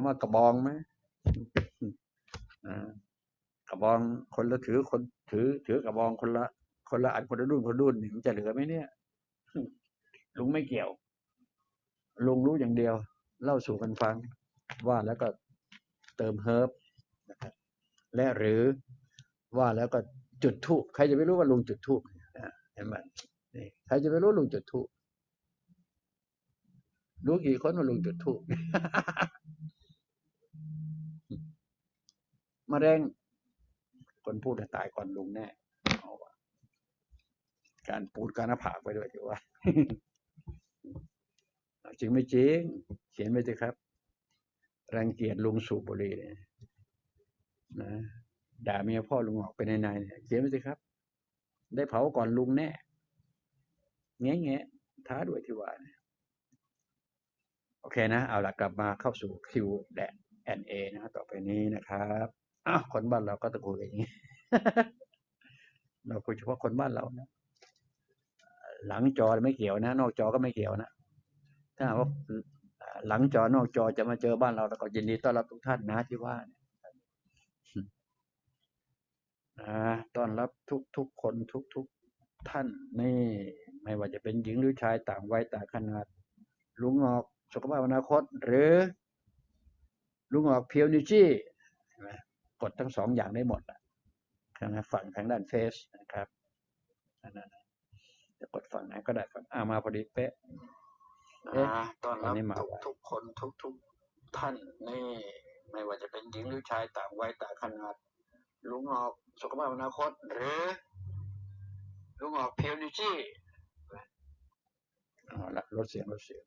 ำว่ากระบองไหมอ่ากระบองคนละถือคนถือ ถือกระบองคนละคนละอันคนละรุ่นคนละรุ่นนี่มันจะเหลือไหมเนี่ย ลุงไม่เกี่ยว ลุงรู้อย่างเดียว เล่าสู่กันฟัง ว่าแล้วก็เติมเฮิร์บนะครับและหรือว่าแล้วก็จุดทูบใครจะไม่รู้ว่าลุงจุดทูบเห็นไหมนี่ใครจะไม่รู้ลุงจุดทูบรู้กี่คนว่าลุงจุดทูบ มะเร็งคนพูดน่ะตายก่อนลุงแน่เอาวะการปูดการหน้าผากไปด้วยถือว่าจริงไม่จริง เขียนไปสิครับ รังเกียจลุงสูบบุหรี่เนี่ยนะด่าเมียพ่อลุงออกไปในในเขียนไปสิครับ ได้เผาก่อนลุงแน่แง่แง่ท้าด้วยที่ว่าโอเคนะ เอาละกลับมาเข้าสู่ Q และ N A นะ ต่อไปนี้นะครับ อ้าวคนบ้านเราก็ตะโกนอย่างนี้เราคุยเฉพาะคนบ้านเรานะหลังจอไม่เกี่ยวนะ นอกจอก็ไม่เกี่ยวนะถ้าว่าหลังจอนอกจอจะมาเจอบ้านเราแล้วก็ยินดีต้อนรับทุกท่านนะที่ว่าต้อนรับทุกทุกๆคนทุกทุกๆท่านนี่ ไม่ว่าจะเป็นหญิงหรือชายต่างวัยต่างขนาด ลุงออกสุขภาพอนาคต หรือ ลุงออกเพียวนิจี้ กดทั้งสองอย่างได้หมดอะนะฝั่งทางด้านเฟซนะครับอันนั้นนะจะกดฝั่งไหนก็ได้ฝั่งอ่ามาพอดีเป๊ะเอ๊ะต้อนวัรันบนี้มาทุกไวทุกคนทุกทุกท่านนี่ ไม่ว่าจะเป็นหญิงหรือชายต่างวัยต่างขนาด ลุงออกสุขภาพอนาคต หรือ ลุงออกเพียวนิจี้เอาละลดเสียงลดเสียง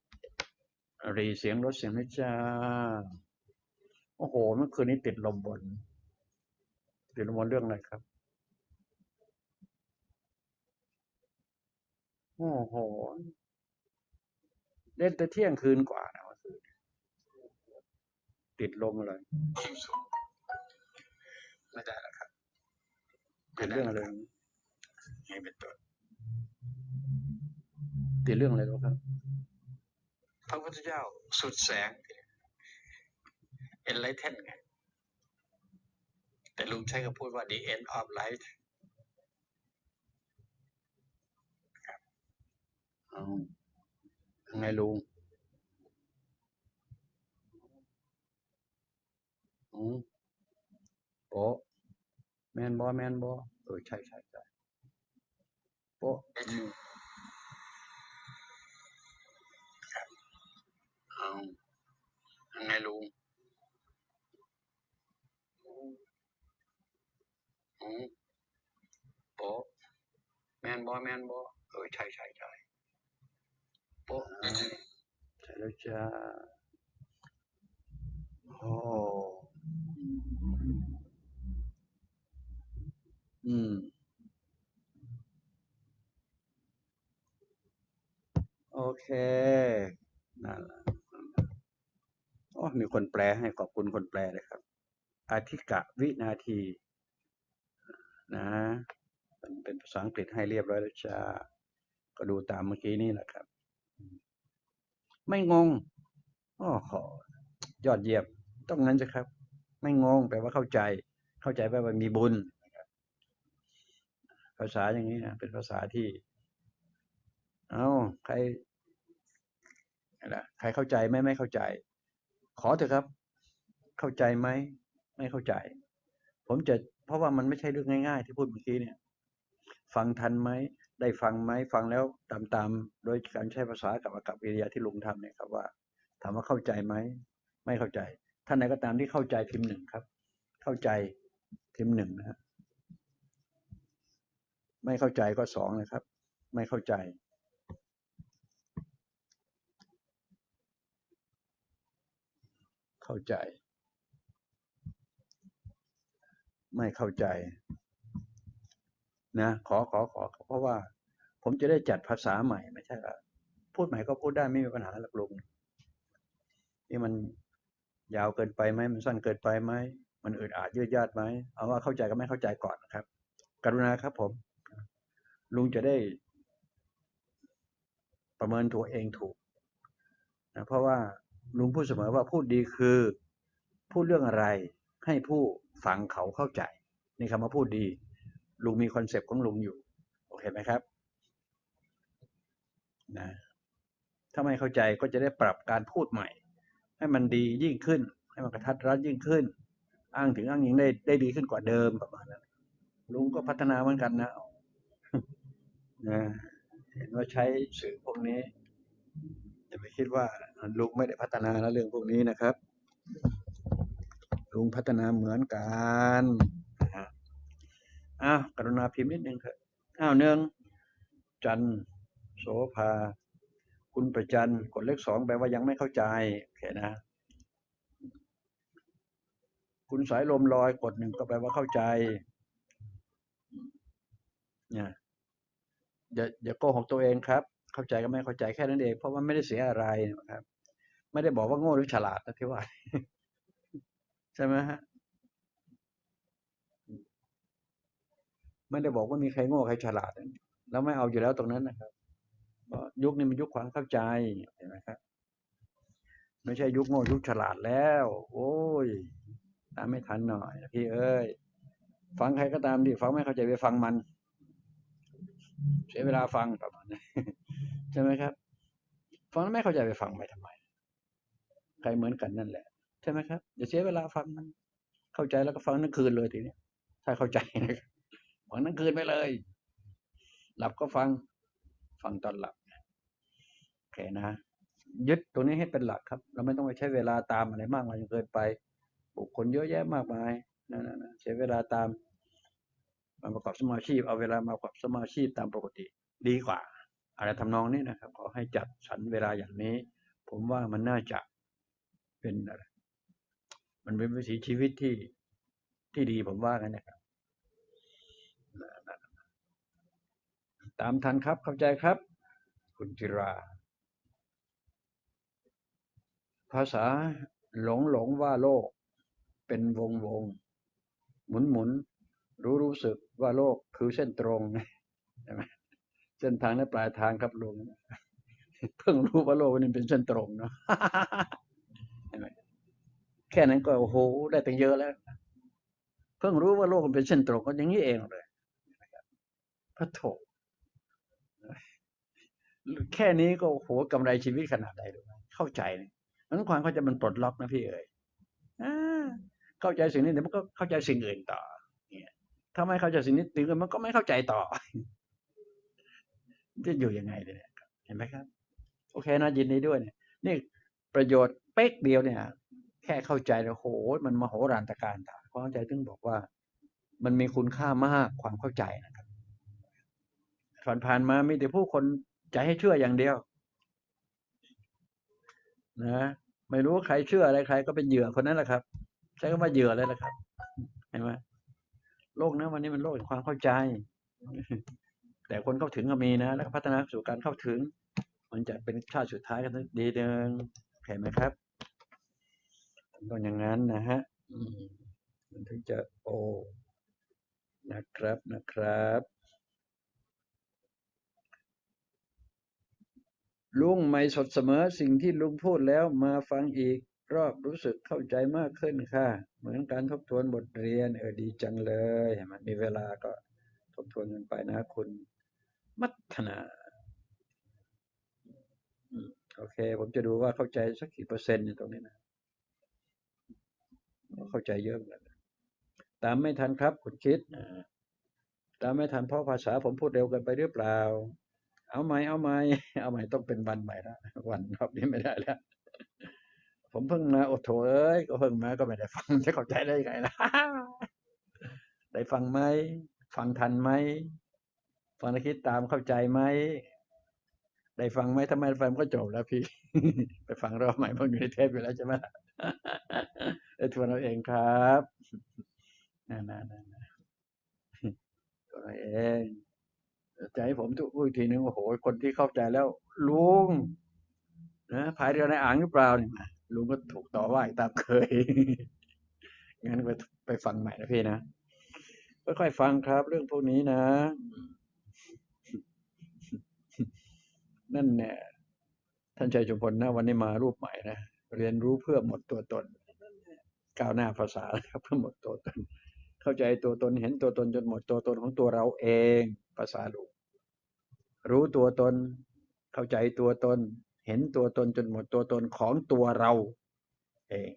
รีเสียงลดเสียงนะจ้าโอ้โหเมื่อคืนนี้ติดลมบน ติดลมบนเรื่องอะไรครับ โอ้โห เล่นแต่เที่ยงคืนกว่านะเมื่อคืนติดลมอะไรไม่ได้แล้วครับติดเรื่องอะไรให้เป็นต้นติดเรื่องอะไรรู้ครับ พระพุทธเจ้าสุดแสง enlighten ไง แต่ลุงใช้คำพูดว่า the end of light เอายังไงลุงอืมโป๊ะแมนบอแมนบอเออใช่ใช่ใช่โป๊ะอืมเอายังไงลุง อืมโป๊ะแมนบอแมนบอเออใช่ใช่ใช่โป๊ะใช่แล้วจ้าโอ้อืมโอเคนั่นแหละโอ้มีคนแปลให้ขอบคุณคนแปลเลยครับ อาทิกะวินาที นะเป็นเป็นภาษาอังกฤษให้เรียบร้อยแล้วจ้าก็ดูตามเมื่อกี้นี่แหละครับ ไม่งงโอ้โหยอดเยี่ยมต้องงั้นสิครับ ไม่งงแปลว่าเข้าใจ เข้าใจแปลว่ามีบุญนะครับภาษาอย่างนี้นะเป็นภาษาที่ เอาใครอะไรใครเข้าใจไหมไม่เข้าใจ ขอเถอะครับ เข้าใจไหมไม่เข้าใจ ผมจะเพ ราะว่ามันไม่ใช่เรื่องง่าย ๆ ที่พูดเมื่อกี้เนี่ย ฟังทันไหมได้ฟังไหมฟังแล้วตามตามๆโดยการใช้ภาษากับอากับกิริยาที่ลุงทำเนี่ยครับว่า ถามว่าเข้าใจไหมไม่เข้าใจท่านไหนก็ตามที่เข้าใจพิมพ์หนึ่งครับ เข้าใจพิมพ์หนึ่งนะฮะไม่เข้าใจก็สองนะครับ ไม่เข้าใจเข้าใจ ไม่เข้าใจ นะ ขอขอขอ เพราะว่า ผมจะได้จัดภาษาใหม่ไม่ใช่ว่าพูดใหม่ก็พูดได้ไม่มีปัญหาหลักลุงนี่มันยาวเกินไปไหมมันสั้นเกินไปไหมมันอึดอัดยืดยาดไหมเอาว่าเข้าใจก็ไม่เข้าใจก่อนนะครับ กรุณาครับผม ลุงจะได้ ประเมินตัวเองถูกนะเพราะว่าลุงพูดเสมอว่าพูดดีคือ พูดเรื่องอะไร ให้ผู้ฟังเขาเข้าใจ นี่คำว่าพูดดี ลุงมีคอนเซปต์ของลุงอยู่ โอเคไหมครับนะถ้าไม่เข้าใจก็จะได้ปรับการพูดใหม่ ให้มันดียิ่งขึ้น ให้มันกระทัดรัดยิ่งขึ้น อ้างถึงอ้างยิงได้ได้ดีขึ้นกว่าเดิมประมาณนั้นลุงก็พัฒนาเหมือนกันนะนะเห็นว่าใช้สื่อพวกนี้อย่าไปคิดว่าลุงไม่ได้พัฒนาแล้วเรื่องพวกนี้นะครับ ลุงพัฒนาเหมือนกันนะฮะอ้าวกรุณาพิมพ์นิดนึงครับอ้าวหนึ่งจันโสภา คุณประจันกดเลขสองแปลว่ายังไม่เข้าใจโอเคนะ คุณสายลมลอยกดหนึ่งก็แปลว่าเข้าใจเนี่ยอย่าอย่าโกหกตัวเองครับ เข้าใจก็ไม่เข้าใจแค่นั้นเองเพราะว่าไม่ได้เสียอะไรนะครับ ไม่ได้บอกว่าโง่หรือฉลาดนะที่ว่า ใช่ไหมฮะไม่ได้บอกว่ามีใครโง่ใครฉลาด แล้วไม่เอาอยู่แล้วตรงนั้นนะครับยุคนี้มันยุคความเข้าใจเห็นไหมครับไม่ใช่ยุคโง่ยุคฉลาดแล้ว โอ้ยตามไม่ทันหน่อยพี่เอ้ยฟังใครก็ตามดิฟังไม่เข้าใจไปฟังมัน เสียเวลาฟังประมาณนี้ใช่ไหมครับ ฟังไม่เข้าใจไปฟังไปทำไม ใครเหมือนกันนั่นแหละ ใช่ไหมครับอย่าเสียเวลาฟังมันเข้าใจแล้วก็ฟังทั้งคืนเลยทีนี้ถ้าเข้าใจนะครับฟังทั้งคืนไปเลย หลับก็ฟัง ฟังตอนหลับโอเคนะยึดตรงนี้ให้เป็นหลักครับ เราไม่ต้องไปใช้เวลาตามอะไรมากมายจนเกินไป บุคคลเยอะแยะมากมายนั่นนะใช้เวลาตามมาประกอบสมาชีพเอาเวลามาประกอบสมาชีพตามปกติดีกว่า อะไรทำนองนี้นะครับ ขอให้จัดสรรเวลาอย่างนี้ ผมว่ามันน่าจะเป็นอะไร มันเป็นวิถีชีวิตที่ที่ดีผมว่างั้นนะครับ ตามทันครับเข้าใจครับ คุณจิรา ภาษาหลงหลงว่าโลก เป็นวงวง หมุนหมุนรู้รู้สึกว่าโลกคือเส้นตรงใช่ไหมเส้นทางและปลายทางครับลุงเพิ่งรู้ว่าโลกมันเป็นเส้นตรงเนาะ แค่นั้นก็โอ้โหได้ตั้งเยอะแล้ว เพิ่งรู้ว่าโลกมันเป็นเส้นตรงก็อย่างนี้เองเลยพระโถแค่นี้ก็โอ้โหกำไรชีวิตขนาดใดดูไหมเข้าใจเนี่ยนั้นความเข้าใจมันปลดล็อกนะพี่เอ๋ยเข้าใจสิ่งนี้เดี๋ยวมันก็เข้าใจสิ่งอื่นต่อ เนี่ยถ้าไม่เข้าใจสิ่งนี้ตื่นมันก็ไม่เข้าใจต่อจะอยู่ยังไงเนี่ยเห็นไหมครับ โอเคนะยินดีด้วยเนี่ยนี่ประโยชน์เป๊กเดียวเนี่ย แค่เข้าใจแล้วโหมันมโหฬารตการตาความเข้าใจถึงบอกว่า มันมีคุณค่ามากความเข้าใจนะครับผ่านๆมามีแต่ผู้คนใจให้เชื่ออย่างเดียว นะไม่รู้ว่าใครเชื่ออะไรใคร ก็เป็นเหยื่อคนนั้นแหละครับ ใช้คำว่าเหยื่อเลยแหละครับเห็นไหมโลกนะวันนี้มันโลกแห่งความเข้าใจ แต่คนเข้าถึงก็มีนะ แล้วก็พัฒนาสู่การเข้าถึง มันจะเป็นชาติสุดท้ายกันดีเดิงเห็นไหมครับ ต้องอย่างนั้นนะฮะมันถึงจะโอ นะครับนะครับ ลุงไม่สดเสมอสิ่งที่ลุงพูดแล้วมาฟังอีกรอบรู้สึกเข้าใจมากขึ้นค่ะ เหมือนการทบทวนบทเรียนเออดีจังเลยเห็นมีเวลาก็ทบทวนกันไปนะคุณมัฒนาโอเค ผมจะดูว่าเข้าใจสักกี่เปอร์เซ็นต์ในตรงนี้นะ เข้าใจเยอะเหมือนกันตามไม่ทันครับคุณคิดตามไม่ทันเพราะภาษาผมพูดเร็วเกินไปหรือเปล่า เอาไหมเอาไหมเอาไหมต้องเป็นวันใหม่ละวันรอบนี้ไม่ได้แล้วผมเพิ่งมาโอ้โถเอ้ยก็เพิ่งมาก็ไม่ได้ฟังจะเข้าใจได้ยังไงล่ะได้ฟังไหมฟังทันไหมฟังแล้วคิดตามเข้าใจไหมได้ฟังไหมทำไมฟังก็จบแล้วพี่ ไปฟังรอบใหม่เพราะอยู่ในเทปอยู่แล้วใช่ไหม ทวนเอาเองครับนั่นนั่นนั่นตัวเราเองใจะให้ผมทุกอีกทีนึงโอ้โหคนที่เข้าใจแล้วลุงนะพายเรือในอ่างหรือเปล่าเนี่ยลุงก็ถูกต่อว่าตามเคยงั้นไปไปฟังใหม่นะพี่นะค่อยๆฟังครับ เรื่องพวกนี้นะ นั่นเนี่ยท่านชัยชุมพลนะวันนี้มารูปใหม่นะเรียนรู้เพื่อหมดตัวตน ก้าวหน้าภาษาแล้วครับเพื่อหมดตัวตน เข้าใจตัวตนเห็นตัวตนจนหมดตัวตนของตัวเราเองภาษาลูกรู้ตัวตน เข้าใจตัวตน เห็นตัวตนจนหมดตัวตนของตัวเราเอง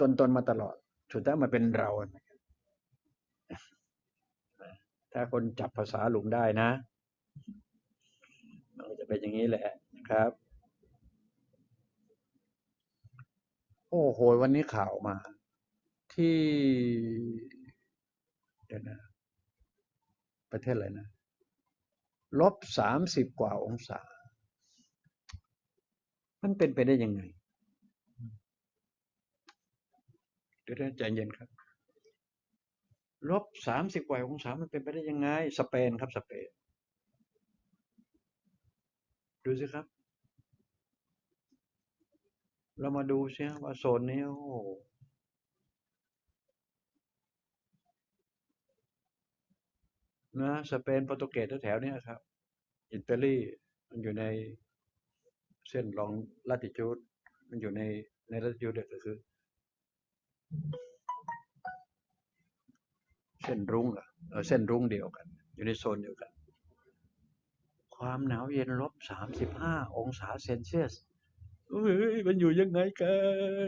ตนตนมาตลอดสุดท้ายมาเป็นเรา ถ้าคนจับภาษาหลุมได้นะมันก็จะเป็นอย่างนี้แหละนะครับ อ้โห วันนี้ข่าวมา ที่เดี๋ยวนะ ประเทศอะไรนะลบสามสิบกว่าองศา มันเป็นไปได้ยังไง เดี๋ยวใจเย็นครับ ลบสามสิบกว่าองศา มันเป็นไปได้ยังไง สเปนครับ สเปน ดูสิครับ เรามาดูซิว่าโซนนี้โอ้นะสเปนโปรตุเกสแถวๆเนี้ยครับ อิตาลีมันอยู่ในเส้นลองลาติจูดมันอยู่ในในลาติจูดก็คือ เส้นรุ้งอะเออเส้นรุ้งเดียวกัน อยู่ในโซนเดียวกัน ความหนาวเย็นลบสามสิบห้าองศาเซนเซียส เฮ้ยมันอยู่ยังไงกั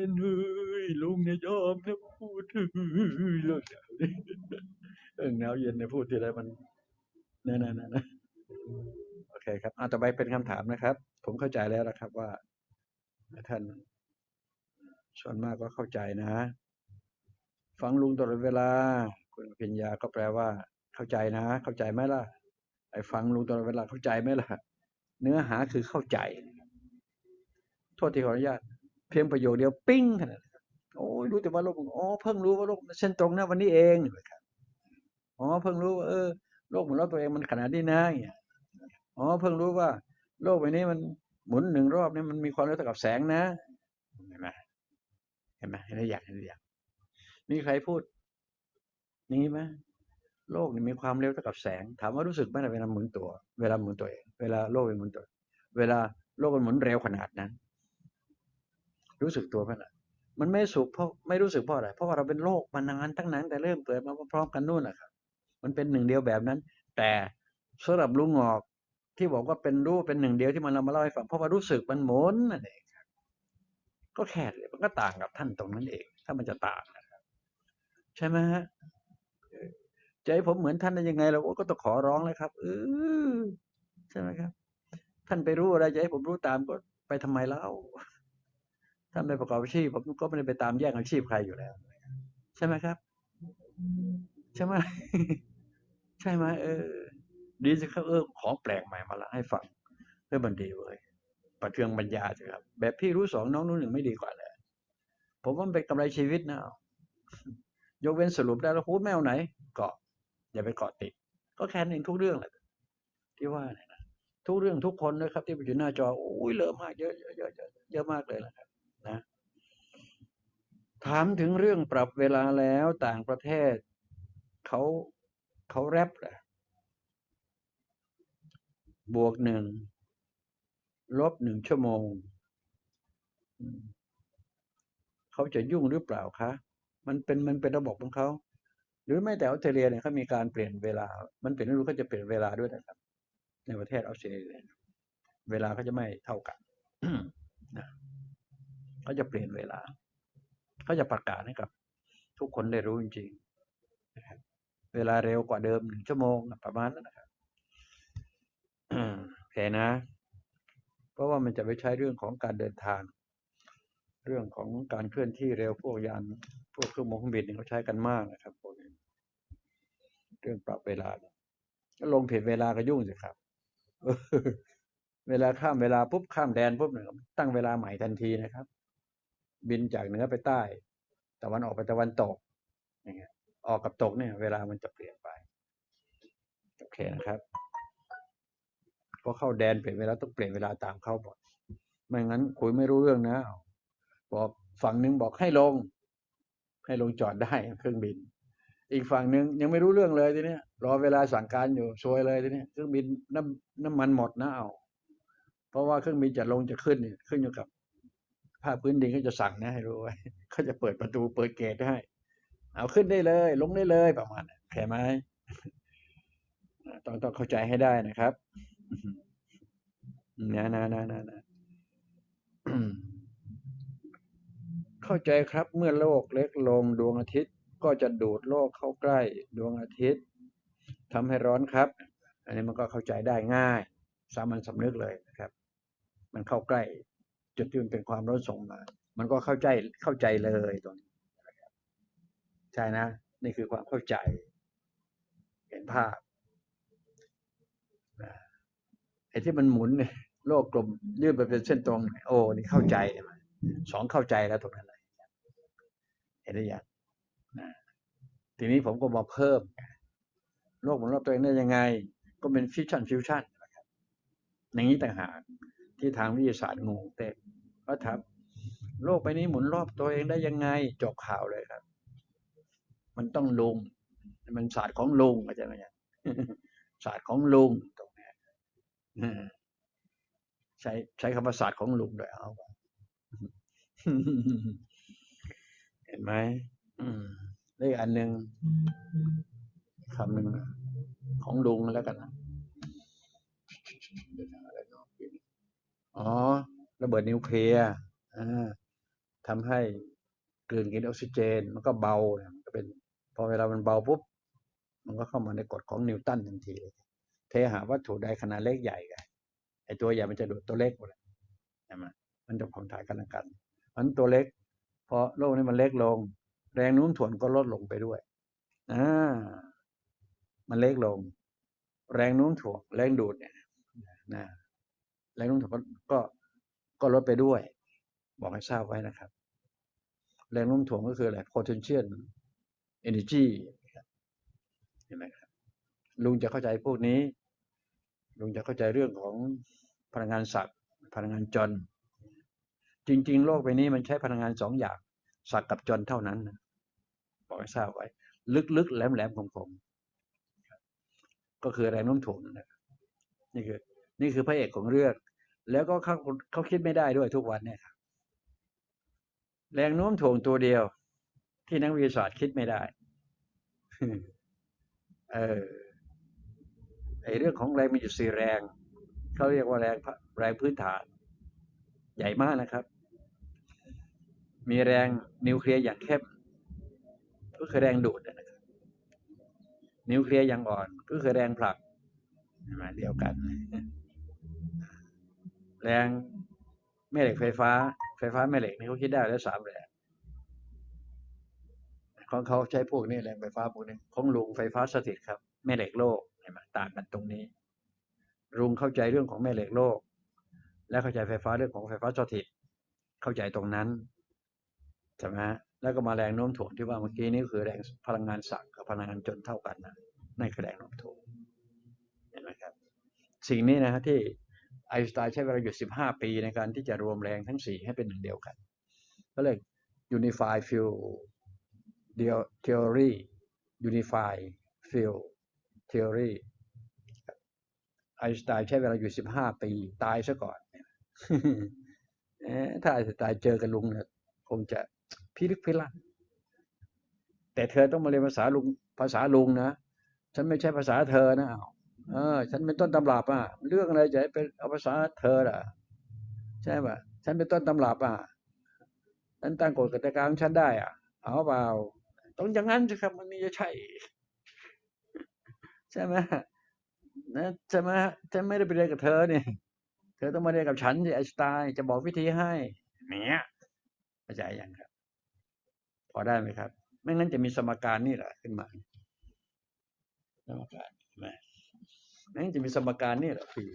นเฮ้ยลุงเนี่ยยอมนะพูดเฮ้ยเลิกหนาวเออหนาวเย็นเนี่ยพูดทีไรมันนั่นนั่นนั่นโอเคครับอะต่อไปเป็นคำถามนะครับ ผมเข้าใจแล้วนะครับว่า ท่านส่วนมากก็เข้าใจนะ ฟังลุงตลอดเวลา คุณพิญญาก็แปลว่า เข้าใจนะ เข้าใจไหมล่ะ ไอ้ฟังลุงตลอดเวลาเข้าใจไหมล่ะ เนื้อหาคือเข้าใจ โทษทีขออนุญาต เพียงประโยคเดียวปิ้งขนาดนั้นโอ้ยรู้แต่ว่าโลกอ๋อเพิ่งรู้ว่าโลกเส้นตรงนะวันนี้เองครับอ๋อเพิ่งรู้ว่าเออโลกหมุนรอบตัวเองมันขนาดนี้นะอย่างเงี้ยอ๋อเพิ่งรู้ว่าโลกใบนี้มันหมุนหนึ่งรอบนี่มันมีความเร็วเท่ากับแสงนะเห็นไหมเห็นไหมเห็นตัวอย่างเห็นตัวอย่างมีใครพูดนี้ไหมโลกนี่มีความเร็วเท่ากับแสง ถามว่ารู้สึกไหมเวลาหมุนตัว เวลาหมุนตัวเอง เวลาโลกมันหมุนตัว เวลาโลกมันหมุนเร็วขนาดนั้น รู้สึกตัวไหมล่ะมันไม่สุขเพราะไม่รู้สึกเพราะอะไร เพราะว่าเราเป็นโลกมานานตั้งนานแต่เริ่มเกิดมาพร้อมกันนู่นนะครับ มันเป็นหนึ่งเดียวแบบนั้น แต่สำหรับลุงงอกที่บอกว่าเป็นรู้เป็นหนึ่งเดียวที่มันเรามาเล่าให้ฟังเพราะว่ารู้สึกมันหมุนนั่นเองครับก็แค่เลยมันก็ต่างกับท่านตรงนั้นเอง ถ้ามันจะต่างนะครับ ใช่ไหมฮะใจผมเหมือนท่านได้ยังไงเราก็ต้องขอร้องเลยครับเออใช่ไหมครับ ท่านไปรู้อะไรจะให้ผมรู้ตามก็ไปทำไมเล่า ท่านไปประกอบอาชีพผมก็ไม่ได้ไปตามแย่งอาชีพใครอยู่แล้ว ใช่ไหมครับ ใช่ไหมใช่ไหมเออ ดีสิครับเออของแปลกใหม่มาละให้ฟังเพื่อมันดีเว้ยปัจเทืองปัญญาสิครับ แบบพี่รู้สองน้องรู้หนึ่งไม่ดีกว่าเลยผมว่ามันเป็นกำไรชีวิตนะยกเว้นสรุปได้แล้วพูดไม่เอาไหนเกาะอย่าไปเกาะติดก็แค่นั้นเองทุกเรื่องแหละที่ว่าเนี่ยนะทุกเรื่องทุกคนนะครับ ที่ไปอยู่หน้าจอโอ้ยเลอะมากเยอะเยอะเยอะเยอะเยอะมากเลยนะครับ นะถามถึงเรื่องปรับเวลาแล้วต่างประเทศเขาเขาแรปแหละบวกหนึ่งลบหนึ่งชั่วโมง เขาจะยุ่งหรือเปล่าคะ มันเป็นมันเป็นระบบของเขา หรือแม้แต่ออสเตรเลียเนี่ยเขามีการเปลี่ยนเวลา มันเปลี่ยนรู้เขาจะเปลี่ยนเวลาด้วยนะครับ ในประเทศออสเตรเลีย เวลาเขาจะไม่เท่ากันนะ เขาจะเปลี่ยนเวลา เขาจะประกาศให้กับ ทุกคนได้รู้จริงๆเวลาเร็วกว่าเดิมหนึ่งชั่วโมงประมาณนั้นนะครับโอเคนะ เพราะว่ามันจะไปใช้เรื่องของการเดินทาง เรื่องของการเคลื่อนที่เร็วพวกยานพวกเครื่องมืองบินเขาใช้กันมากนะครับพวกนี้เรื่องปรับเวลาเนี่ยลงผิดเวลาก็ยุ่งสิครับเออเวลาข้ามเวลาปุ๊บข้ามแดนปุ๊บเนี่ยตั้งเวลาใหม่ทันทีนะครับ บินจากเหนือไปใต้ ตะวันออกไปตะวันตกอย่างเงี้ยออกกับตกเนี่ย เวลามันจะเปลี่ยนไป โอเคนะครับพอเข้าแดนเปลี่ยนเวลาต้องเปลี่ยนเวลาตามเข้าหมดไม่งั้นคุยไม่รู้เรื่องนะบอกฝั่งหนึ่งบอกให้ลง ให้ลงจอดได้เครื่องบิน อีกฝั่งหนึ่งยังไม่รู้เรื่องเลยทีเนี้ยรอเวลาสั่งการอยู่ซวยเลยทีเนี้ยเครื่องบินน้ำน้ำมันหมดนะเอาเพราะว่าเครื่องบินจะลงจะขึ้นเนี่ยขึ้นอยู่กับ ภาคพื้นดินเขาจะสั่งนะให้รู้ไว้เขาจะเปิดประตูเปิดเกตให้ เอาขึ้นได้เลย ลงได้เลยประมาณนั้นเข้าใจไหมต้องต้องเข้าใจให้ได้นะครับนะนะนะนะนะเข้าใจครับเมื่อโลกเล็กลงดวงอาทิตย์ก็จะดูดโลกเข้าใกล้ดวงอาทิตย์ทำให้ร้อนครับ อันนี้มันก็เข้าใจได้ง่าย สามัญสำนึกเลยนะครับ มันเข้าใกล้ จุดที่มันเป็นความร้อนส่งมา มันก็เข้าใจเข้าใจเลยตรงนี้ใช่นะ นี่คือความเข้าใจ เห็นภาพนะไอ้ที่มันหมุนเนี่ยโลกกลมยืดไปเป็นเส้นตรงเนี่ยโอ้นี่เข้าใจเลยมั้ยสองเข้าใจแล้วตรงนั้นเลยเห็นหรือยังนะทีนี้ผมก็มาเพิ่ม โลกหมุนรอบตัวเองได้ยังไง ก็เป็นฟิวชั่นฟิวชั่นนะครับอย่างนี้ต่างหากที่ทางวิทยาศาสตร์งงเต็ม ก็ถามโลกใบนี้หมุนรอบตัวเองได้ยังไงจบข่าวเลยครับ มันต้องลุง มันศาสตร์ของลุงเข้าใจไหมเนี่ยศาสตร์ของลุงตรงนี้ใช้ใช้คำว่าศาสตร์ของลุงด้วยเอาเห็นไหมอืมแล้วอีกอันหนึ่งคำหนึ่งของลุงแล้วกันอ๋อ ระเบิดนิวเคลียร์อ่าทำให้กลืนกินออกซิเจน มันก็เบาเนี่ยเป็นพอเวลามันเบาปุ๊บมันก็เข้ามาในกฎของนิวตันทันทีเลยเทหาวัตถุใดขนาดเล็กใหญ่กันไอตัวใหญ่มันจะดูดตัวเล็กหมดเลยใช่ไหมมันจะผ่อนถ่ายกันละกันเพราะฉะนั้นตัวเล็กพอโลกนี้มันเล็กลง แรงโน้มถ่วงก็ลดลงไปด้วยอ่ามันเล็กลง แรงโน้มถ่วงแรงดูดเนี่ยนะแรงโน้มถ่วงก็ ก็ลดไปด้วย บอกให้ทราบไว้นะครับ แรงโน้มถ่วงก็คืออะไร potential energy เห็นไหมครับลุงจะเข้าใจพวกนี้ ลุงจะเข้าใจเรื่องของพลังงานศักดิ์พลังงานจนจริง ๆ โลกใบนี้มันใช้พลังงานสองอย่างศักดิ์กับจนเท่านั้นบอกให้ทราบไว้ ลึกๆแหลมๆคมๆก็คือแรงโน้มถ่วงนี่คือ นี่คือพระเอกของเรื่อง แล้วก็เขาเขาคิดไม่ได้ด้วยทุกวันเนี่ยครับแรงโน้มถ่วงตัวเดียว ที่นักวิทยาศาสตร์คิดไม่ได้ เออไอเรื่องของแรงมีอยู่สี่แรงเขาเรียกว่าแรงพะแรงพื้นฐาน ใหญ่มากนะครับ มีแรงนิวเคลียร์อย่างเข้มก็คือแรงดูดนะครับนิวเคลียร์อย่างอ่อน ก็คือแรงผลักมาเดียวกัน แรงแม่เหล็กไฟฟ้า ไฟฟ้าแม่เหล็กนี่เขาคิดได้แล้วสามแรงของเขาใช้พวกนี้แรงไฟฟ้าพวกนี้ของลุงไฟฟ้าสถิตครับ แม่เหล็กโลกเห็นไหมต่างกันตรงนี้ลุงเข้าใจเรื่องของแม่เหล็กโลก และเข้าใจไฟฟ้าเรื่องของไฟฟ้าสถิต เข้าใจตรงนั้นใช่ไหมฮะแล้วก็มาแรงโน้มถ่วงที่ว่าเมื่อกี้นี้คือแรงพลังงานศักดิ์กับพลังงานจนเท่ากันนะนั่นคือแรงโน้มถ่วงเห็นไหมครับ สิ่งนี้นะฮะที่ ไอน์สไตน์ใช้เวลาอยู่ 15 ปีในการที่จะรวมแรงทั้ง 4 ให้เป็นหนึ่งเดียวกัน ก็เลย unify field theory unify field theory ไอน์สไตน์ใช้เวลาอยู่ 15 ปี ตายซะก่อนถ้าไอน์สไตน์เจอกับลุงเนี่ยคงจะพิลึกพิลั่นแต่เธอต้องมาเรียนภาษาลุงภาษาลุงนะ ฉันไม่ใช่ภาษาเธอนะ เออ ฉันเป็นต้นตำรับอะเรื่องอะไรจะเป็นเอาภาษาเธอล่ะ ใช่ป่ะฉันเป็นต้นตำรับอะฉันตั้งกฎกติกาของฉันได้อะเอาเปล่าต้องอย่างนั้นสิครับ มันนี่จะใช่ ใช่ไหมนะใช่ไหมฉันไม่ได้ไปเรียนกับเธอเนี่ยเธอต้องมาเรียนกับฉันที่ไอน์สไตน์จะบอกวิธีให้เนี่ยเข้าใจยังครับ พอได้ไหมครับ ไม่งั้นจะมีสมการนี่แหละขึ้นมาสมการใช่ไหมไม่งั้ นจะมีสมการนี่แหละคือ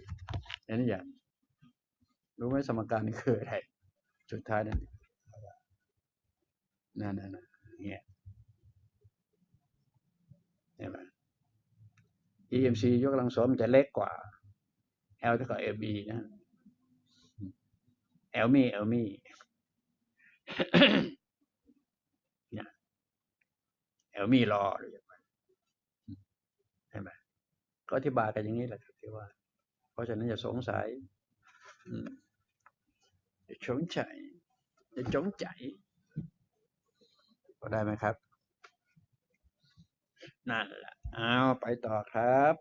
อันนี้อย่างรู้ไหมสมการนี่คืออะไรสุดท้ายนั่นนั่นนั่นเนี่ยเห็นไหม EMC ยกกำลังสองมันจะเล็กกว่า L เท่ากับ LB นะ L มี L มีเนี่ย L มีรอหรือยังไงใช่ไหม ก็อธิบายกันอย่างนี้แหละที่ว่า เพราะฉะนั้นอย่าสงสัยอย่าสงสัยอย่าจงใจก็ได้ไหมครับ นั่นแหละ เอาไปต่อครับ